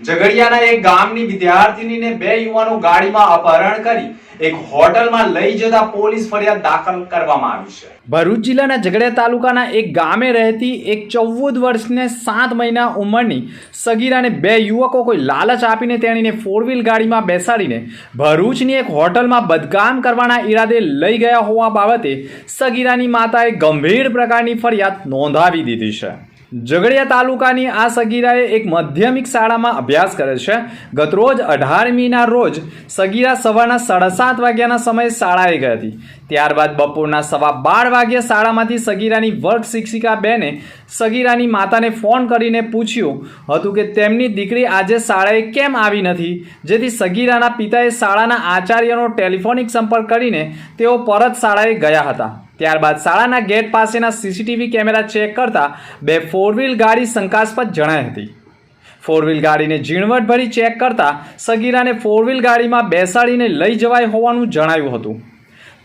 ઝઘડિયાના એક ગામની વિદ્યાર્થીનીને બે યુવાનો ગાડીમાં અપહરણ કરી એક હોટલમાં લઈ જતા પોલીસ ફરિયાદ દાખલ કરવામાં આવી છે. ભરૂચ જિલ્લાના ઝઘડિયા તાલુકાના એક ગામે રહેતી એક ચૌદ વર્ષને સાત મહિના ઉંમરની સગીરાને બે યુવકો કોઈ લાલચ આપીને તેણીને ફોર વ્હીલ ગાડીમાં બેસાડીને ભરૂચની એક હોટલમાં બદકામ કરવાના ઈરાદે લઈ ગયા હોવા બાબતે સગીરાની માતાએ ગંભીર પ્રકારની ફરિયાદ નોંધાવી દીધી છે. ઝઘડિયા તાલુકાની આ સગીરાએ એક માધ્યમિક શાળામાં અભ્યાસ કરે છે. ગતરોજ અઢારમીના રોજ સગીરા સવારના સાડા સાત વાગ્યાના સમયે શાળાએ ગઈ હતી. ત્યારબાદ બપોરના સવા બાર વાગ્યે શાળામાંથી સગીરાની વર્ગ શિક્ષિકા બેને સગીરાની માતાને ફોન કરીને પૂછ્યું હતું કે તેમની દીકરી આજે શાળાએ કેમ આવી નથી? જેથી સગીરાના પિતાએ શાળાના આચાર્યનો ટેલિફોનિક સંપર્ક કરીને તેઓ પરત શાળાએ ગયા હતા. ત્યારબાદ શાળાના ગેટ પાસેના સીસીટીવી કેમેરા ચેક કરતા બે ફોર વ્હીલ ગાડી શંકાસ્પદ જણાઈ હતી. ફોર વ્હીલ ગાડીને ઝીણવટભરી ચેક કરતા સગીરાને ફોર વ્હીલ ગાડીમાં બેસાડીને લઈ જવાય હોવાનું જણાયું હતું.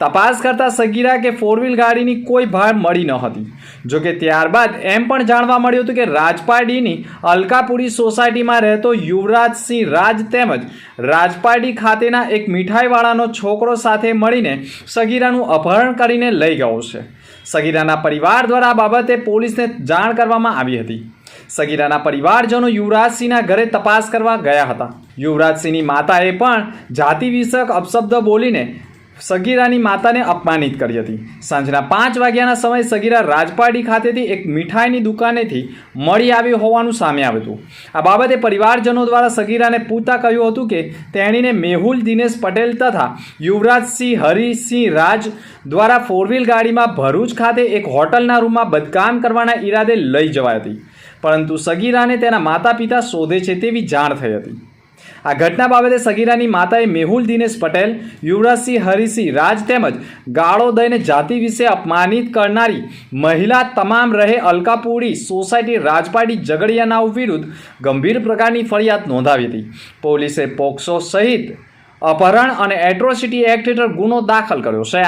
તપાસ કરતાં સગીરા કે ફોર વ્હીલ ગાડીની કોઈ ભાર મળી ન હતી. જોકે ત્યારબાદ એમ પણ જાણવા મળ્યું હતું કે રાજપાડીની અલકાપુરી સોસાયટીમાં રહેતો યુવરાજસિંહ રાજ તેમજ રાજપાડી ખાતેના એક મીઠાઈવાળાનો છોકરો સાથે મળીને સગીરાનું અપહરણ કરીને લઈ ગયો છે. સગીરાના પરિવાર દ્વારા આ બાબતે પોલીસને જાણ કરવામાં આવી હતી. સગીરાના પરિવારજનો યુવરાજસિંહના ઘરે તપાસ કરવા ગયા હતા. યુવરાજસિંહની માતાએ પણ જાતિ વિષયક અપશબ્દ બોલીને સગીરાની માતાને અપમાનિત કરી હતી. સાંજના પાંચ વાગ્યાના સમયે સગીરા રાજપાડી ખાતેથી એક મીઠાઈની દુકાનેથી મળી આવી હોવાનું સામે આવ્યું હતું. આ બાબતે પરિવારજનો દ્વારા સગીરાને પૂછતા કહ્યું હતું કે તેણીને મેહુલ, દિનેશ પટેલ તથા યુવરાજસિંહ હરિસિંહ રાજ દ્વારા ફોર વ્હીલ ગાડીમાં ભરૂચ ખાતે એક હોટલના રૂમમાં બદકામ કરવાના ઈરાદે લઈ જવાઈ હતી. પરંતુ સગીરાને તેના માતા પિતા શોધે છે તેવી જાણ થઈ હતી. આ ઘટના બાબતે સગીરાની માતાએ મેહુલ દિનેશ પટેલ, યુવરાજસિંહ હરિસિંહ રાજ તેમજ ગાળો દઈને જાતિ વિશે અપમાનિત કરનારી મહિલા તમામ રહે અલકાપુરી સોસાયટી રાજપાડી ઝઘડિયાનાઓ વિરુદ્ધ ગંભીર પ્રકારની ફરિયાદ નોંધાવી હતી. પોલીસે પોક્સો સહિત અપહરણ અને એટ્રોસિટી એક્ટ હેઠળ ગુનો દાખલ કર્યો છે.